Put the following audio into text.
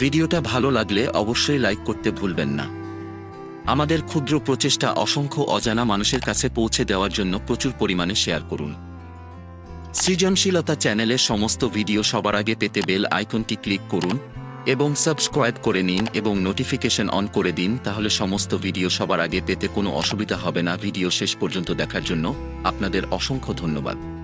ভিডিওটা ভালো লাগলে অবশ্যই লাইক করতে ভুলবেন না। আমাদের ক্ষুদ্র প্রচেষ্টা অসংখ্য অজানা মানুষের কাছে পৌঁছে দেওয়ার জন্য প্রচুর পরিমাণে শেয়ার করুন। সৃজনশীলতা চ্যানেলের সমস্ত ভিডিও সবার আগে পেতে বেল আইকনটি ক্লিক করুন এবং সাবস্ক্রাইব করে নিন এবং নোটিফিকেশন অন করে দিন তাহলে সমস্ত ভিডিও সবার আগে পেতে কোনো অসুবিধা হবে না। ভিডিও শেষ পর্যন্ত দেখার জন্য আপনাদের অসংখ্য ধন্যবাদ।